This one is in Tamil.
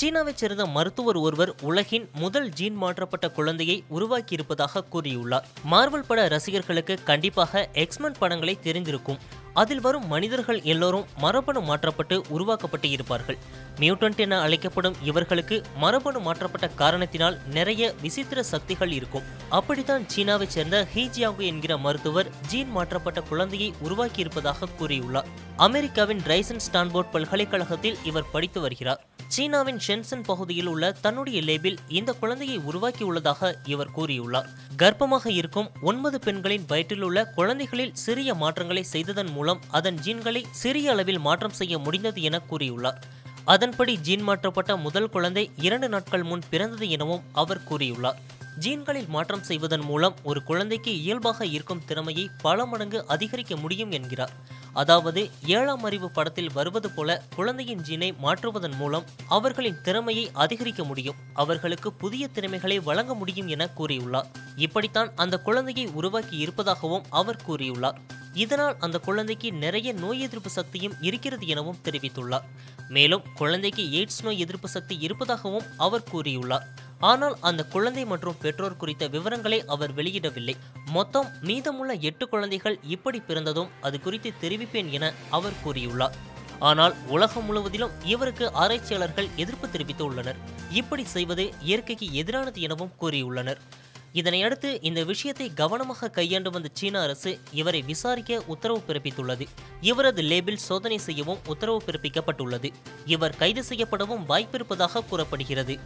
சீனாவைச் சேர்ந்த மருத்துவர் ஒருவர் உலகின் முதல் ஜீன் மாற்றப்பட்ட குழந்தையை உருவாக்கியிருப்பதாக கூறியுள்ளார். மார்வல் பட ரசிகர்களுக்கு கண்டிப்பாக எக்ஸ்மென் படங்களை தெரிந்திருக்கும். அதில் வரும் மனிதர்கள் எல்லோரும் மரபணு மாற்றப்பட்டு உருவாக்கப்பட்டு இருப்பார்கள். மியூட்டன்ட் என அழைக்கப்படும் இவர்களுக்கு மரபணு மாற்றப்பட்ட காரணத்தினால் நிறைய விசித்திர சக்திகள் இருக்கும். அப்படித்தான் சீனாவைச் சேர்ந்த ஹீஜியாங்கு என்கிற மருத்துவர் ஜீன் மாற்றப்பட்ட குழந்தையை உருவாக்கியிருப்பதாக கூறியுள்ளார். அமெரிக்காவின் ரைசன் ஸ்டான்போர்ட் பல்கலைக்கழகத்தில் இவர் படித்து வருகிறார். சீனாவின் ஷென்சன் பகுதியில் உள்ள தன்னுடைய லேபில் இந்த குழந்தையை உருவாக்கியுள்ளதாக இவர் கூறியுள்ளார். கர்ப்பமாக இருக்கும் ஒன்பது பெண்களின் வயிற்றில் உள்ள குழந்தைகளில் சிறிய மாற்றங்களை செய்ததன் மூலம் அதன் ஜீன்களை சிறிய அளவில் மாற்றம் செய்ய முடிந்தது என கூறியுள்ளார். அதன்படி ஜீன் மாற்றப்பட்ட முதல் குழந்தை இரண்டு நாட்கள் முன் பிறந்தது எனவும் அவர் கூறியுள்ளார். ஜீன்களில் மாற்றம் செய்வதன் மூலம் ஒரு குழந்தைக்கு இயல்பாக இருக்கும் திறமையை பல மடங்கு அதிகரிக்க முடியும் என்கிறார். அதாவது ஏழாம் அறிவு படத்தில் வருவது போல குழந்தையின் ஜீனை மாற்றுவதன் மூலம் அவர்களின் திறமையை அதிகரிக்க முடியும். அவர்களுக்கு புதிய திறமைகளை வழங்க முடியும் என கூறியுள்ளார். இப்படித்தான் அந்த குழந்தையை உருவாக்கி இருப்பதாகவும் அவர் கூறியுள்ளார். இதனால் அந்த குழந்தைக்கு நிறைய நோய் எதிர்ப்பு சக்தியும் இருக்கிறது எனவும் தெரிவித்துள்ளார். மேலும் குழந்தைக்கு எய்ட்ஸ் நோய் எதிர்ப்பு சக்தி இருப்பதாகவும் அவர் கூறியுள்ளார். ஆனால் அந்த குழந்தை மற்றும் பெற்றோர் குறித்த விவரங்களை அவர் வெளியிடவில்லை. மொத்தம் மீதமுள்ள எட்டு குழந்தைகள் இப்படி பிறந்ததும் அது குறித்து தெரிவிப்பேன் என அவர் கூறியுள்ளார். ஆனால் உலகம் முழுவதிலும் இவருக்கு ஆராய்ச்சியாளர்கள் எதிர்ப்பு தெரிவித்துள்ளனர். இப்படி செய்வது இயற்கைக்கு எதிரானது எனவும் கூறியுள்ளனர். இதனையடுத்து இந்த விஷயத்தை கவனமாக கையாண்டு வந்த சீன அரசு இவரை விசாரிக்க உத்தரவு பிறப்பித்துள்ளது. இவரது லேபிள் சோதனை செய்யவும் உத்தரவு பிறப்பிக்கப்பட்டுள்ளது. இவர் கைது செய்யப்படவும் வாய்ப்பிருப்பதாக கூறப்படுகிறது.